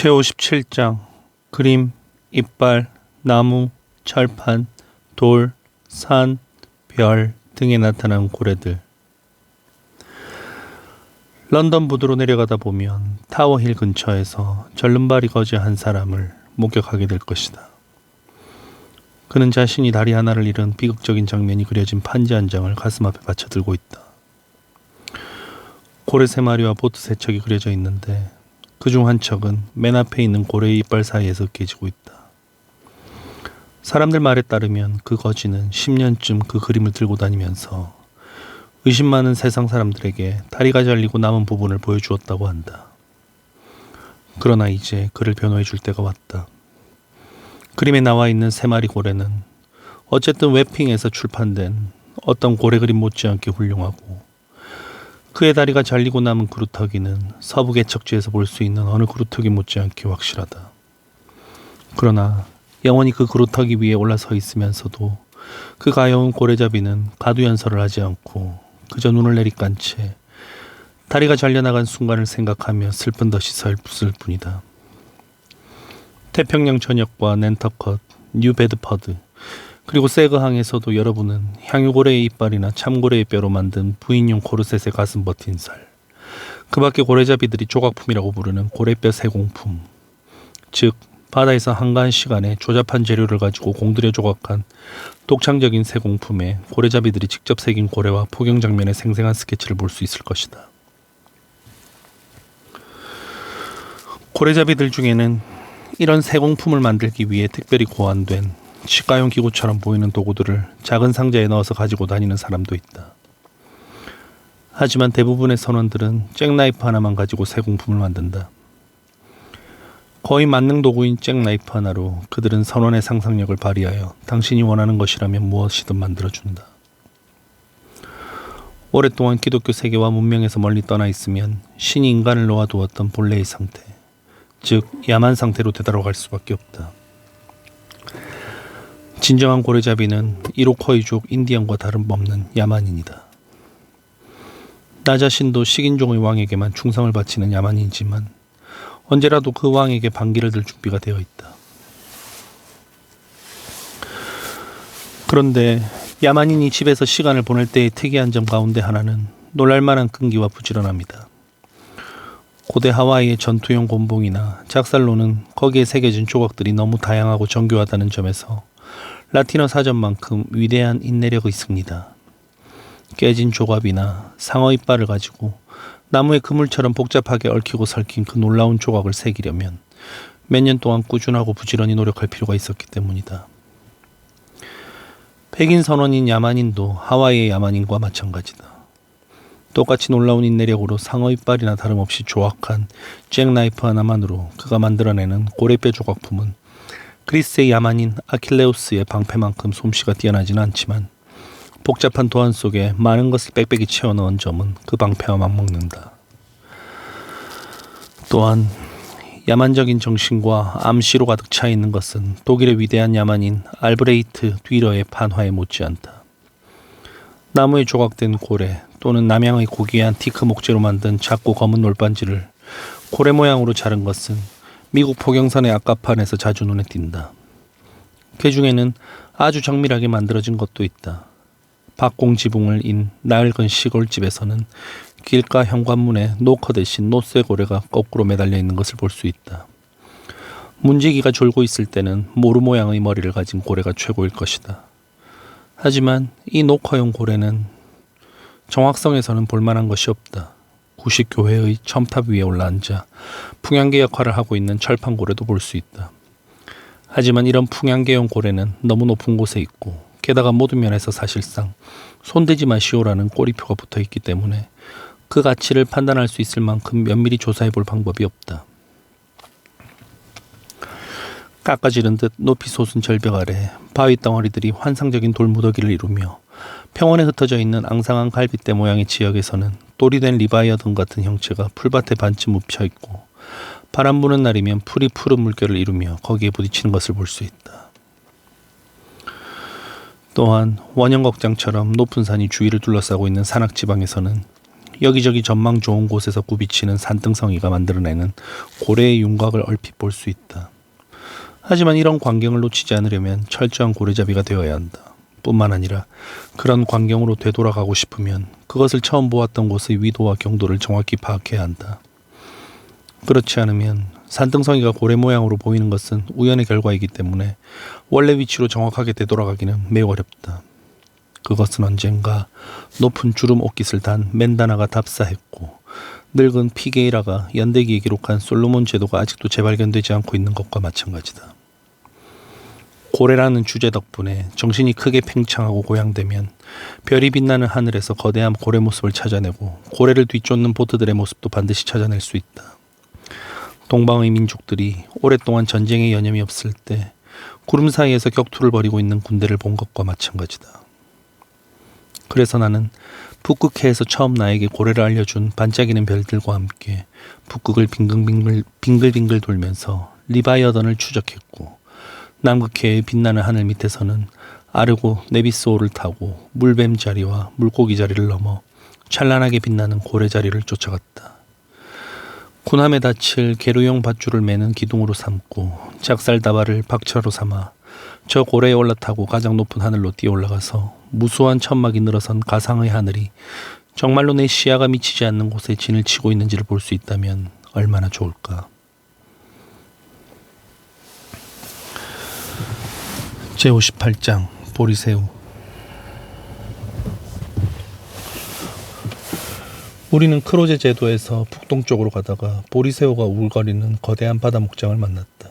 제 57장 그림, 이빨, 나무, 철판, 돌, 산, 별 등에 나타난 고래들 런던 부두로 내려가다 보면 타워힐 근처에서 절름발이 거지 한 사람을 목격하게 될 것이다. 그는 자신이 다리 하나를 잃은 비극적인 장면이 그려진 판지 한 장을 가슴 앞에 받쳐 들고 있다. 고래 세 마리와 보트 세 척이 그려져 있는데 그 중 한 척은 맨 앞에 있는 고래의 이빨 사이에서 깨지고 있다. 사람들 말에 따르면 그 거지는 10년쯤 그 그림을 들고 다니면서 의심 많은 세상 사람들에게 다리가 잘리고 남은 부분을 보여주었다고 한다. 그러나 이제 그를 변호해 줄 때가 왔다. 그림에 나와 있는 세 마리 고래는 어쨌든 웹핑에서 출판된 어떤 고래 그림 못지않게 훌륭하고 그의 다리가 잘리고 남은 그루터기는 서부 개척지에서 볼 수 있는 어느 그루터기 못지않게 확실하다. 그러나 영원히 그 그루터기 위에 올라서 있으면서도 그 가여운 고래잡이는 가두연설을 하지 않고 그저 눈을 내리깐 채 다리가 잘려나간 순간을 생각하며 슬픈 듯이 서 있을 뿐이다. 태평양 전역과 낸터컷, 뉴베드퍼드, 그리고 세그항에서도 여러분은 향유고래의 이빨이나 참고래의 뼈로 만든 부인용 코르셋의 가슴 버틴 살, 그 밖에 고래잡이들이 조각품이라고 부르는 고래뼈 세공품, 즉 바다에서 한가한 시간에 조잡한 재료를 가지고 공들여 조각한 독창적인 세공품에 고래잡이들이 직접 새긴 고래와 포경 장면의 생생한 스케치를 볼 수 있을 것이다. 고래잡이들 중에는 이런 세공품을 만들기 위해 특별히 고안된 치과용 기구처럼 보이는 도구들을 작은 상자에 넣어서 가지고 다니는 사람도 있다. 하지만 대부분의 선원들은 잭나이프 하나만 가지고 세공품을 만든다. 거의 만능 도구인 잭나이프 하나로 그들은 선원의 상상력을 발휘하여 당신이 원하는 것이라면 무엇이든 만들어준다. 오랫동안 기독교 세계와 문명에서 멀리 떠나 있으면 신이 인간을 놓아두었던 본래의 상태, 즉 야만 상태로 되돌아갈 수밖에 없다. 진정한 고래잡이는 이로커이족 인디언과 다름없는 야만인이다. 나 자신도 식인종의 왕에게만 충성을 바치는 야만이지만 언제라도 그 왕에게 반기를 들 준비가 되어 있다. 그런데 야만인이 집에서 시간을 보낼 때의 특이한 점 가운데 하나는 놀랄만한 끈기와 부지런함이다. 고대 하와이의 전투용 곤봉이나 작살로는 거기에 새겨진 조각들이 너무 다양하고 정교하다는 점에서 라틴어 사전만큼 위대한 인내력이 있습니다. 깨진 조각이나 상어 이빨을 가지고 나무의 그물처럼 복잡하게 얽히고 설킨 그 놀라운 조각을 새기려면 몇 년 동안 꾸준하고 부지런히 노력할 필요가 있었기 때문이다. 백인 선원인 야만인도 하와이의 야만인과 마찬가지다. 똑같이 놀라운 인내력으로 상어 이빨이나 다름없이 조악한 잭나이프 하나만으로 그가 만들어내는 고래뼈 조각품은 그리스의 야만인 아킬레우스의 방패만큼 솜씨가 뛰어나지는 않지만 복잡한 도안 속에 많은 것을 빽빽이 채워 넣은 점은 그 방패와 맞먹는다. 또한 야만적인 정신과 암시로 가득 차 있는 것은 독일의 위대한 야만인 알브레이트 뒤러의 판화에 못지않다. 나무에 조각된 고래 또는 남양의 고귀한 티크 목재로 만든 작고 검은 놀반지를 고래 모양으로 자른 것은 미국 포경선의 앞가판에서 자주 눈에 띈다. 그 중에는 아주 정밀하게 만들어진 것도 있다. 박공 지붕을 인 낡은 시골집에서는 길가 현관문에 노커 대신 노쇠고래가 거꾸로 매달려 있는 것을 볼 수 있다. 문지기가 졸고 있을 때는 모루 모양의 머리를 가진 고래가 최고일 것이다. 하지만 이 노커용 고래는 정확성에서는 볼만한 것이 없다. 구식 교회의 첨탑 위에 올라앉아 풍향계 역할을 하고 있는 철판고래도 볼 수 있다. 하지만 이런 풍향계용 고래는 너무 높은 곳에 있고 게다가 모든 면에서 사실상 손대지 마시오라는 꼬리표가 붙어 있기 때문에 그 가치를 판단할 수 있을 만큼 면밀히 조사해 볼 방법이 없다. 깎아지른 듯 높이 솟은 절벽 아래 바위 덩어리들이 환상적인 돌무더기를 이루며 평원에 흩어져 있는 앙상한 갈빗대 모양의 지역에서는 돌이 된 리바이어던 같은 형체가 풀밭에 반쯤 묻혀 있고 바람 부는 날이면 풀이 푸른 물결을 이루며 거기에 부딪히는 것을 볼 수 있다. 또한 원형극장처럼 높은 산이 주위를 둘러싸고 있는 산악 지방에서는 여기저기 전망 좋은 곳에서 굽이치는 산등성이가 만들어내는 고래의 윤곽을 얼핏 볼 수 있다. 하지만 이런 광경을 놓치지 않으려면 철저한 고래잡이가 되어야 한다. 뿐만 아니라 그런 광경으로 되돌아가고 싶으면 그것을 처음 보았던 곳의 위도와 경도를 정확히 파악해야 한다. 그렇지 않으면 산등성이가 고래 모양으로 보이는 것은 우연의 결과이기 때문에 원래 위치로 정확하게 되돌아가기는 매우 어렵다. 그것은 언젠가 높은 주름 옷깃을 단 맨다나가 답사했고 늙은 피게이라가 연대기에 기록한 솔로몬 제도가 아직도 재발견되지 않고 있는 것과 마찬가지다. 고래라는 주제 덕분에 정신이 크게 팽창하고 고양되면 별이 빛나는 하늘에서 거대한 고래 모습을 찾아내고 고래를 뒤쫓는 보트들의 모습도 반드시 찾아낼 수 있다. 동방의 민족들이 오랫동안 전쟁에 여념이 없을 때 구름 사이에서 격투를 벌이고 있는 군대를 본 것과 마찬가지다. 그래서 나는 북극해에서 처음 나에게 고래를 알려준 반짝이는 별들과 함께 북극을 빙글빙글 빙글빙글 돌면서 리바이어던을 추적했고 남극해의 빛나는 하늘 밑에서는 아르고 네비스호를 타고 물뱀 자리와 물고기 자리를 넘어 찬란하게 빛나는 고래 자리를 쫓아갔다. 군함에 닫힐 게루용 밧줄을 매는 기둥으로 삼고 작살다발을 박차로 삼아 저 고래에 올라타고 가장 높은 하늘로 뛰어 올라가서 무수한 천막이 늘어선 가상의 하늘이 정말로 내 시야가 미치지 않는 곳에 진을 치고 있는지를 볼 수 있다면 얼마나 좋을까. 제58장 보리새우 우리는 크로제 제도에서 북동쪽으로 가다가 보리새우가 우글거리는 거대한 바다 목장을 만났다.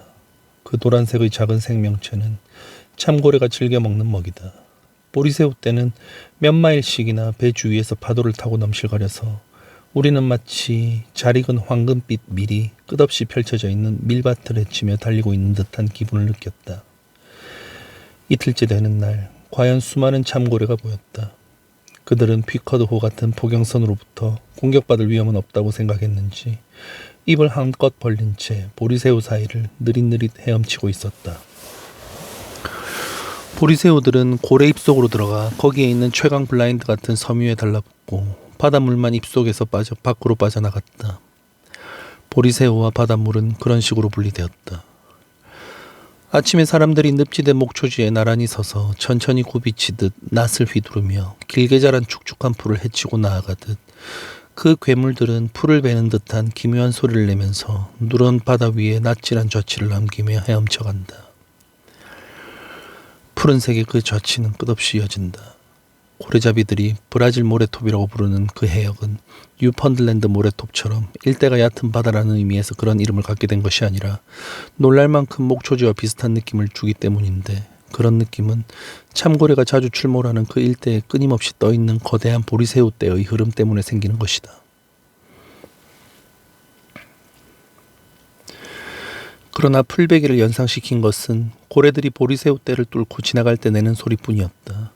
그 노란색의 작은 생명체는 참고래가 즐겨 먹는 먹이다. 보리새우 떼는 몇 마일씩이나 배 주위에서 파도를 타고 넘실거려서 우리는 마치 잘 익은 황금빛 밀이 끝없이 펼쳐져 있는 밀밭을 헤치며 달리고 있는 듯한 기분을 느꼈다. 이틀째 되는 날, 과연 수많은 참고래가 보였다. 그들은 피커드호 같은 포경선으로부터 공격받을 위험은 없다고 생각했는지 입을 한껏 벌린 채 보리새우 사이를 느릿느릿 헤엄치고 있었다. 보리새우들은 고래 입속으로 들어가 거기에 있는 최강 블라인드 같은 섬 위에 달라붙고 바닷물만 입속에서 빠져 밖으로 빠져나갔다. 보리새우와 바닷물은 그런 식으로 분리되었다. 아침에 사람들이 늪지대 목초지에 나란히 서서 천천히 굽이치듯 낫을 휘두르며 길게 자란 축축한 풀을 헤치고 나아가듯 그 괴물들은 풀을 베는 듯한 기묘한 소리를 내면서 누런 바다 위에 낯질한 젖치를 남기며 헤엄쳐간다. 푸른색의 그 젖치는 끝없이 이어진다. 고래잡이들이 브라질 모래톱이라고 부르는 그 해역은 뉴펀들랜드 모래톱처럼 일대가 얕은 바다라는 의미에서 그런 이름을 갖게 된 것이 아니라 놀랄 만큼 목초지와 비슷한 느낌을 주기 때문인데 그런 느낌은 참고래가 자주 출몰하는 그 일대에 끊임없이 떠있는 거대한 보리새우 떼의 흐름 때문에 생기는 것이다. 그러나 풀베기를 연상시킨 것은 고래들이 보리새우 떼를 뚫고 지나갈 때 내는 소리뿐이었다.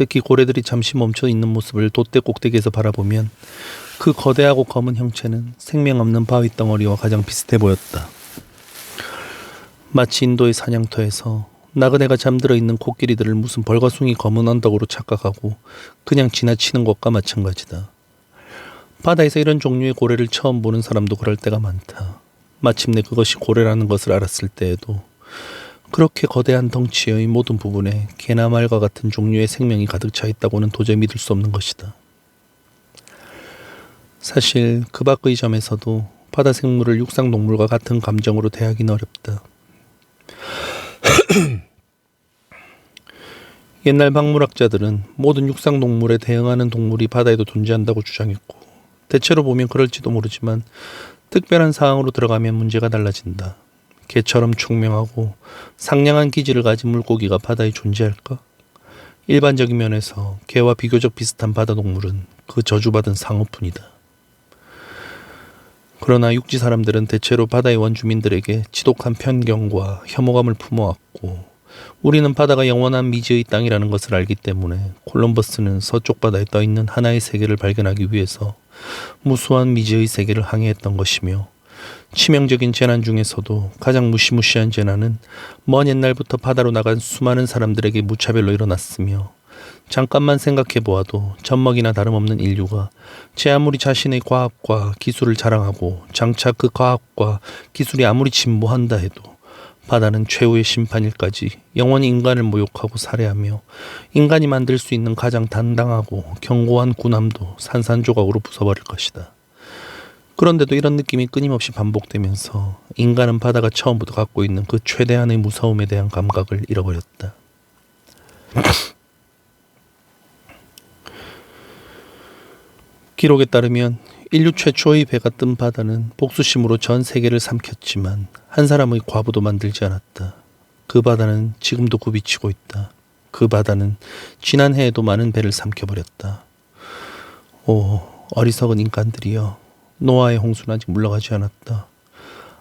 특히 고래들이 잠시 멈춰 있는 모습을 돛대 꼭대기에서 바라보면 그 거대하고 검은 형체는 생명 없는 바위 덩어리와 가장 비슷해 보였다. 마치 인도의 사냥터에서 나그네가 잠들어 있는 코끼리들을 무슨 벌거숭이 검은 언덕으로 착각하고 그냥 지나치는 것과 마찬가지다. 바다에서 이런 종류의 고래를 처음 보는 사람도 그럴 때가 많다. 마침내 그것이 고래라는 것을 알았을 때에도 그렇게 거대한 덩치의 모든 부분에 개나 말과 같은 종류의 생명이 가득 차 있다고는 도저히 믿을 수 없는 것이다. 사실 그 밖의 점에서도 바다 생물을 육상 동물과 같은 감정으로 대하기는 어렵다. 옛날 박물학자들은 모든 육상 동물에 대응하는 동물이 바다에도 존재한다고 주장했고 대체로 보면 그럴지도 모르지만 특별한 상황으로 들어가면 문제가 달라진다. 개처럼 총명하고 상냥한 기질을 가진 물고기가 바다에 존재할까? 일반적인 면에서 개와 비교적 비슷한 바다 동물은 그 저주받은 상어뿐이다. 그러나 육지 사람들은 대체로 바다의 원주민들에게 지독한 편견과 혐오감을 품어왔고 우리는 바다가 영원한 미지의 땅이라는 것을 알기 때문에 콜럼버스는 서쪽 바다에 떠 있는 하나의 세계를 발견하기 위해서 무수한 미지의 세계를 항해했던 것이며 치명적인 재난 중에서도 가장 무시무시한 재난은 먼 옛날부터 바다로 나간 수많은 사람들에게 무차별로 일어났으며 잠깐만 생각해 보아도 젖먹이나 다름없는 인류가 제 아무리 자신의 과학과 기술을 자랑하고 장차 그 과학과 기술이 아무리 진보한다 해도 바다는 최후의 심판일까지 영원히 인간을 모욕하고 살해하며 인간이 만들 수 있는 가장 당당하고 견고한 군함도 산산조각으로 부숴버릴 것이다. 그런데도 이런 느낌이 끊임없이 반복되면서 인간은 바다가 처음부터 갖고 있는 그 최대한의 무서움에 대한 감각을 잃어버렸다. 기록에 따르면 인류 최초의 배가 뜬 바다는 복수심으로 전 세계를 삼켰지만 한 사람의 과부도 만들지 않았다. 그 바다는 지금도 굽이치고 있다. 그 바다는 지난해에도 많은 배를 삼켜버렸다. 오, 어리석은 인간들이여. 노아의 홍수는 아직 물러가지 않았다.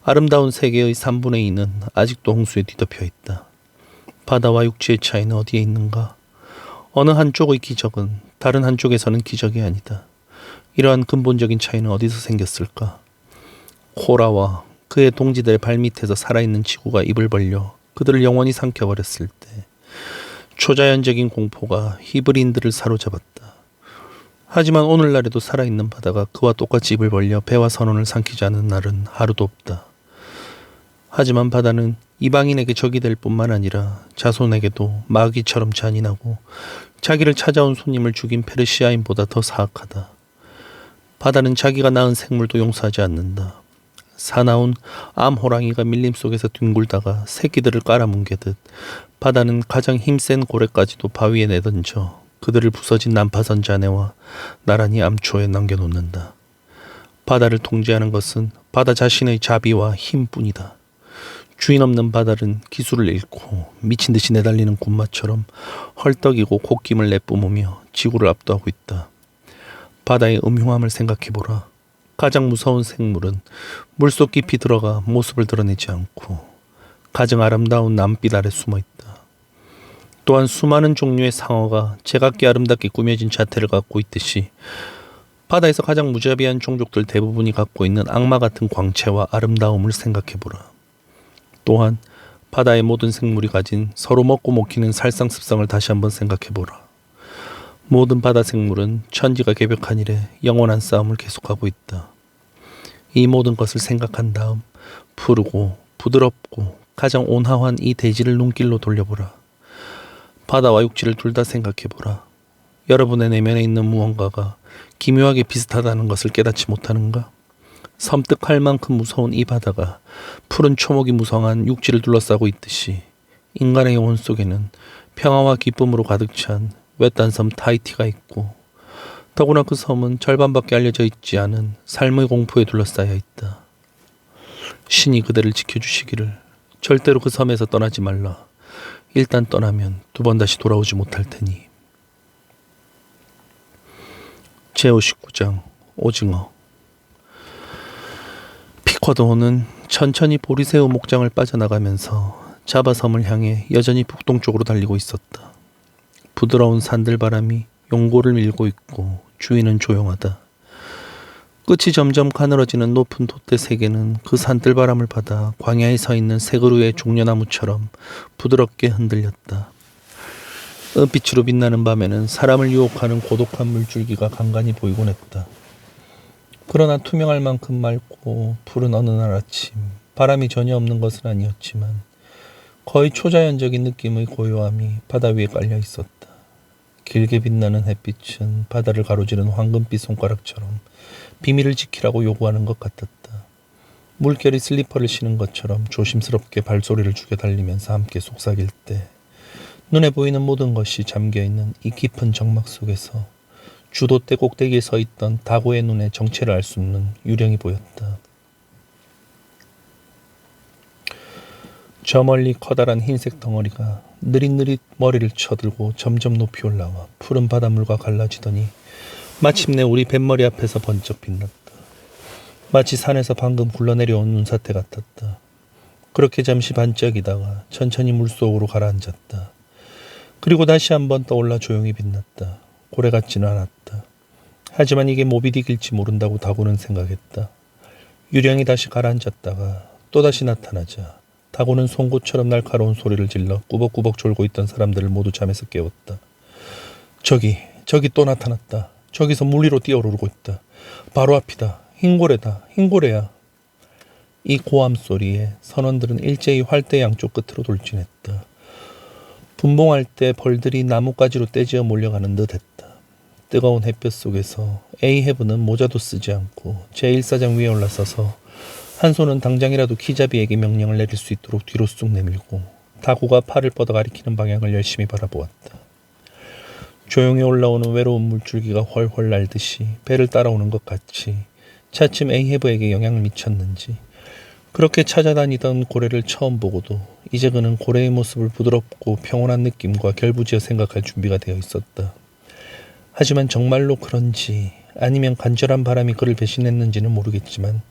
아름다운 세계의 3분의 2는 아직도 홍수에 뒤덮여 있다. 바다와 육지의 차이는 어디에 있는가? 어느 한쪽의 기적은 다른 한쪽에서는 기적이 아니다. 이러한 근본적인 차이는 어디서 생겼을까? 코라와 그의 동지들의 발밑에서 살아있는 지구가 입을 벌려 그들을 영원히 삼켜버렸을 때 초자연적인 공포가 히브린들을 사로잡았다. 하지만 오늘날에도 살아있는 바다가 그와 똑같이 입을 벌려 배와 선원을 삼키지 않는 날은 하루도 없다. 하지만 바다는 이방인에게 적이 될 뿐만 아니라 자손에게도 마귀처럼 잔인하고 자기를 찾아온 손님을 죽인 페르시아인보다 더 사악하다. 바다는 자기가 낳은 생물도 용서하지 않는다. 사나운 암호랑이가 밀림 속에서 뒹굴다가 새끼들을 깔아뭉개듯 바다는 가장 힘센 고래까지도 바위에 내던져 그들을 부서진 난파선 자네와 나란히 암초에 남겨놓는다. 바다를 통제하는 것은 바다 자신의 자비와 힘뿐이다. 주인 없는 바다는 기술을 잃고 미친 듯이 내달리는 군마처럼 헐떡이고 콧김을 내뿜으며 지구를 압도하고 있다. 바다의 음흉함을 생각해보라. 가장 무서운 생물은 물속 깊이 들어가 모습을 드러내지 않고 가장 아름다운 남빛 아래 숨어 있다. 또한 수많은 종류의 상어가 제각기 아름답게 꾸며진 자태를 갖고 있듯이 바다에서 가장 무자비한 종족들 대부분이 갖고 있는 악마 같은 광채와 아름다움을 생각해 보라. 또한 바다의 모든 생물이 가진 서로 먹고 먹히는 살상습성을 다시 한번 생각해 보라. 모든 바다 생물은 천지가 개벽한 이래 영원한 싸움을 계속하고 있다. 이 모든 것을 생각한 다음 푸르고 부드럽고 가장 온화한 이 대지를 눈길로 돌려보라. 바다와 육지를 둘 다 생각해보라. 여러분의 내면에 있는 무언가가 기묘하게 비슷하다는 것을 깨닫지 못하는가? 섬뜩할 만큼 무서운 이 바다가 푸른 초목이 무성한 육지를 둘러싸고 있듯이 인간의 영혼 속에는 평화와 기쁨으로 가득 찬 외딴 섬 타이티가 있고 더구나 그 섬은 절반밖에 알려져 있지 않은 삶의 공포에 둘러싸여 있다. 신이 그대를 지켜주시기를 절대로 그 섬에서 떠나지 말라. 일단 떠나면 두 번 다시 돌아오지 못할 테니. 제59장 오징어 피커도호는 천천히 보리새우 목장을 빠져나가면서 자바섬을 향해 여전히 북동쪽으로 달리고 있었다. 부드러운 산들바람이 용고를 밀고 있고 주위는 조용하다. 끝이 점점 가늘어지는 높은 돛대 세계는 그 산들바람을 받아 광야에 서 있는 새그루의 종려나무처럼 부드럽게 흔들렸다. 은빛으로 빛나는 밤에는 사람을 유혹하는 고독한 물줄기가 간간히 보이곤 했다. 그러나 투명할 만큼 맑고 푸른 어느 날 아침 바람이 전혀 없는 것은 아니었지만 거의 초자연적인 느낌의 고요함이 바다 위에 깔려 있었다. 길게 빛나는 햇빛은 바다를 가로지른 황금빛 손가락처럼 비밀을 지키라고 요구하는 것 같았다. 물결이 슬리퍼를 신은 것처럼 조심스럽게 발소리를 죽여 달리면서 함께 속삭일 때 눈에 보이는 모든 것이 잠겨 있는 이 깊은 정막 속에서 주도대 꼭대기에 서 있던 다고의 눈에 정체를 알 수 없는 유령이 보였다. 저 멀리 커다란 흰색 덩어리가 느릿느릿 머리를 쳐들고 점점 높이 올라와 푸른 바닷물과 갈라지더니 마침내 우리 뱃머리 앞에서 번쩍 빛났다. 마치 산에서 방금 굴러내려온 눈사태 같았다. 그렇게 잠시 반짝이다가 천천히 물속으로 가라앉았다. 그리고 다시 한번 떠올라 조용히 빛났다. 고래 같지는 않았다. 하지만 이게 모비딕일지 모른다고 다고는 생각했다. 유령이 다시 가라앉았다가 또다시 나타나자 다고는 송곳처럼 날카로운 소리를 질러 꾸벅꾸벅 졸고 있던 사람들을 모두 잠에서 깨웠다. 저기, 저기 또 나타났다. 저기서 물리로 뛰어오르고 있다. 바로 앞이다. 흰고래다. 흰고래야. 이 고함 소리에 선원들은 일제히 활대 양쪽 끝으로 돌진했다. 분봉할 때 벌들이 나뭇가지로 떼지어 몰려가는 듯 했다. 뜨거운 햇볕 속에서 에이헤브는 모자도 쓰지 않고 제1사장 위에 올라서서 한 손은 당장이라도 키자비에게 명령을 내릴 수 있도록 뒤로 쑥 내밀고 다구가 팔을 뻗어 가리키는 방향을 열심히 바라보았다. 조용히 올라오는 외로운 물줄기가 훨훨 날듯이 배를 따라오는 것 같이 차츰 에이헤브에게 영향을 미쳤는지 그렇게 찾아다니던 고래를 처음 보고도 이제 그는 고래의 모습을 부드럽고 평온한 느낌과 결부지어 생각할 준비가 되어 있었다. 하지만 정말로 그런지 아니면 간절한 바람이 그를 배신했는지는 모르겠지만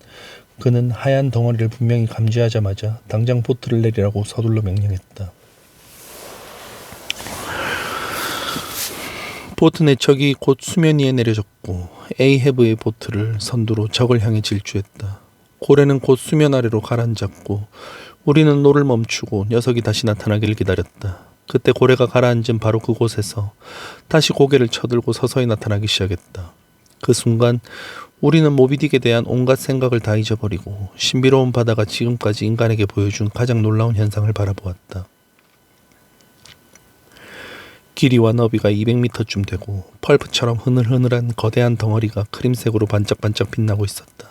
그는 하얀 덩어리를 분명히 감지하자마자 당장 보트를 내리라고 서둘러 명령했다. 보트 내척이 곧 수면 위에 내려졌고 에이헤브의 보트를 선두로 적을 향해 질주했다. 고래는 곧 수면 아래로 가라앉았고 우리는 노를 멈추고 녀석이 다시 나타나기를 기다렸다. 그때 고래가 가라앉은 바로 그곳에서 다시 고개를 쳐들고 서서히 나타나기 시작했다. 그 순간 우리는 모비딕에 대한 온갖 생각을 다 잊어버리고 신비로운 바다가 지금까지 인간에게 보여준 가장 놀라운 현상을 바라보았다. 길이와 너비가 200m쯤 되고 펄프처럼 흐늘흐늘한 거대한 덩어리가 크림색으로 반짝반짝 빛나고 있었다.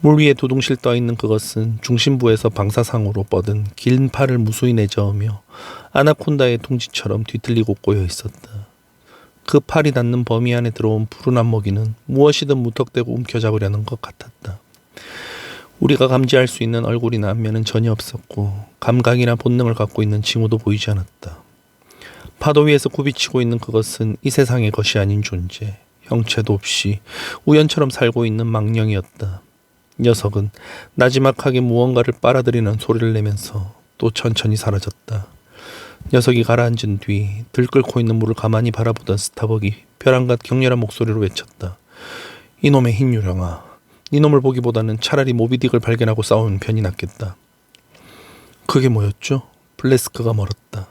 물 위에 두둥실 떠 있는 그것은 중심부에서 방사상으로 뻗은 긴 팔을 무수히 내저으며 아나콘다의 둥지처럼 뒤틀리고 꼬여 있었다. 그 팔이 닿는 범위 안에 들어온 푸른 안먹이는 무엇이든 무턱대고 움켜잡으려는 것 같았다. 우리가 감지할 수 있는 얼굴이나 안면은 전혀 없었고 감각이나 본능을 갖고 있는 징후도 보이지 않았다. 파도 위에서 굽이치고 있는 그것은 이 세상의 것이 아닌 존재, 형체도 없이 우연처럼 살고 있는 망령이었다. 녀석은 나지막하게 무언가를 빨아들이는 소리를 내면서 또 천천히 사라졌다. 녀석이 가라앉은 뒤 들끓고 있는 물을 가만히 바라보던 스타벅이 벼랑같 격렬한 목소리로 외쳤다. 이놈의 흰 유령아, 이놈을 보기보다는 차라리 모비딕을 발견하고 싸우는 편이 낫겠다. 그게 뭐였죠? 블레스크가 멀었다.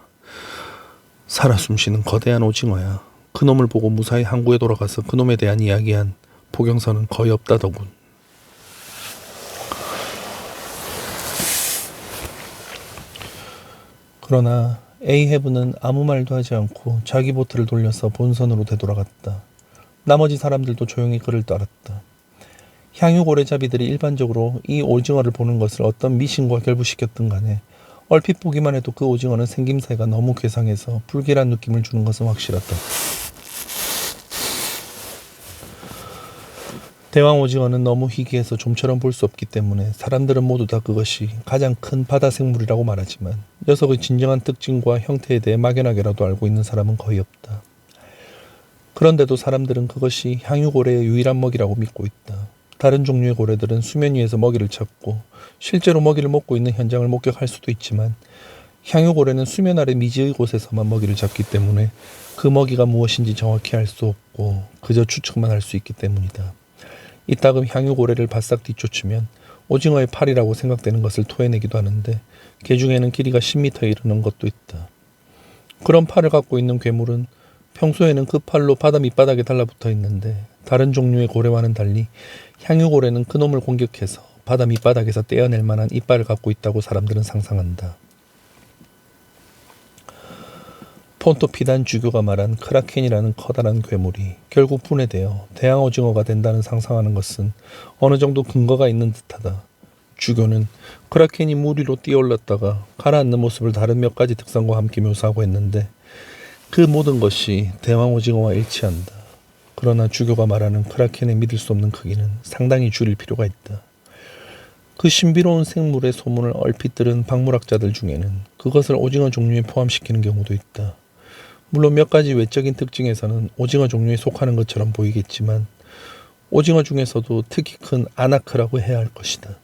살아 숨쉬는 거대한 오징어야. 그놈을 보고 무사히 항구에 돌아가서 그놈에 대한 이야기한 보경서는 거의 없다더군. 그러나 에이헤브는 아무 말도 하지 않고 자기 보트를 돌려서 본선으로 되돌아갔다. 나머지 사람들도 조용히 그를 따랐다. 향유고래잡이들이 일반적으로 이 오징어를 보는 것을 어떤 미신과 결부시켰든 간에 얼핏 보기만 해도 그 오징어는 생김새가 너무 괴상해서 불길한 느낌을 주는 것은 확실하다. 대왕 오징어는 너무 희귀해서 좀처럼 볼 수 없기 때문에 사람들은 모두 다 그것이 가장 큰 바다 생물이라고 말하지만 녀석의 진정한 특징과 형태에 대해 막연하게라도 알고 있는 사람은 거의 없다. 그런데도 사람들은 그것이 향유고래의 유일한 먹이라고 믿고 있다. 다른 종류의 고래들은 수면 위에서 먹이를 찾고 실제로 먹이를 먹고 있는 현장을 목격할 수도 있지만 향유고래는 수면 아래 미지의 곳에서만 먹이를 잡기 때문에 그 먹이가 무엇인지 정확히 알 수 없고 그저 추측만 할 수 있기 때문이다. 이따금 향유고래를 바싹 뒤쫓으면 오징어의 팔이라고 생각되는 것을 토해내기도 하는데 개 중에는 길이가 10m에 이르는 것도 있다. 그런 팔을 갖고 있는 괴물은 평소에는 그 팔로 바다 밑바닥에 달라붙어 있는데 다른 종류의 고래와는 달리 향유고래는 그놈을 공격해서 바다 밑바닥에서 떼어낼 만한 이빨을 갖고 있다고 사람들은 상상한다. 폰토피단 주교가 말한 크라켄이라는 커다란 괴물이 결국 분해되어 대왕오징어가 된다는 상상하는 것은 어느 정도 근거가 있는 듯하다. 주교는 크라켄이 물 위로 뛰어올랐다가 가라앉는 모습을 다른 몇 가지 특성과 함께 묘사하고 했는데 그 모든 것이 대왕 오징어와 일치한다. 그러나 주교가 말하는 크라켄의 믿을 수 없는 크기는 상당히 줄일 필요가 있다. 그 신비로운 생물의 소문을 얼핏 들은 박물학자들 중에는 그것을 오징어 종류에 포함시키는 경우도 있다. 물론 몇 가지 외적인 특징에서는 오징어 종류에 속하는 것처럼 보이겠지만 오징어 중에서도 특히 큰 아나크라고 해야 할 것이다.